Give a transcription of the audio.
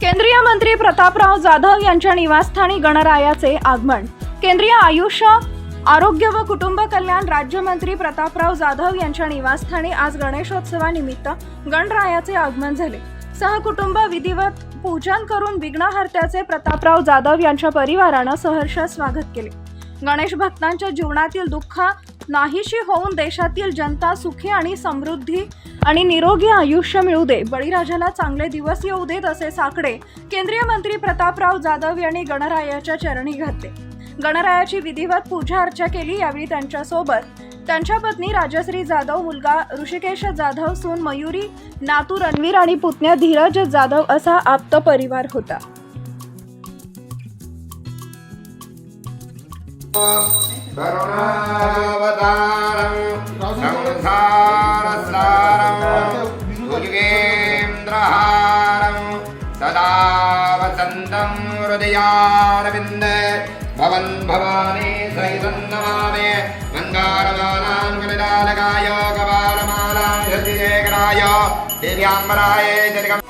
केंद्रीय मंत्री प्रतापराव जाधव यांच्या निवासस्थानी गणरायाचे आगमन. केंद्रीय आयुष्य आरोग्य व कुटुंब कल्याण राज्यमंत्री प्रतापराव जाधव यांच्या निवासस्थानी आज गणेशोत्सवानिमित्त गणरायाचे आगमन झाले. सहकुटुंब विधिवत पूजन करून विघ्नहर्त्याचे प्रतापराव जाधव यांच्या परिवारानं सहर्ष स्वागत केले. गणेश भक्तांच्या जीवनातील दुःख नाहीशी होऊन देशातील जनता सुखी आणि समृद्धी आणि निरोगी आयुष्य मिळू दे. बळीराजाला चांगले दिवस येऊ देत असे साकडे केंद्रीय मंत्री प्रतापराव जाधव यांनी गणरायाच्या चरणी घातले. गणरायाची विधिवत पूजा अर्चा केली यावेळी त्यांच्यासोबत त्यांच्या पत्नी राजश्री जाधव मुलगा ऋषिकेश जाधव सून मयुरी नातू रणवीर आणि पुतण्या धीरज जाधव असा आप्त परिवार होता. సంసారం సంసారసారం యుగేంద్రహారం సదా వసంతం హృదయారవింద భవన్ భవానీ సహితం నమామే మంగారమానాం కవిదాలకాయ కపాలమాలాం హృదియేకరాయ దేవ్యాంబరాయ జరిగం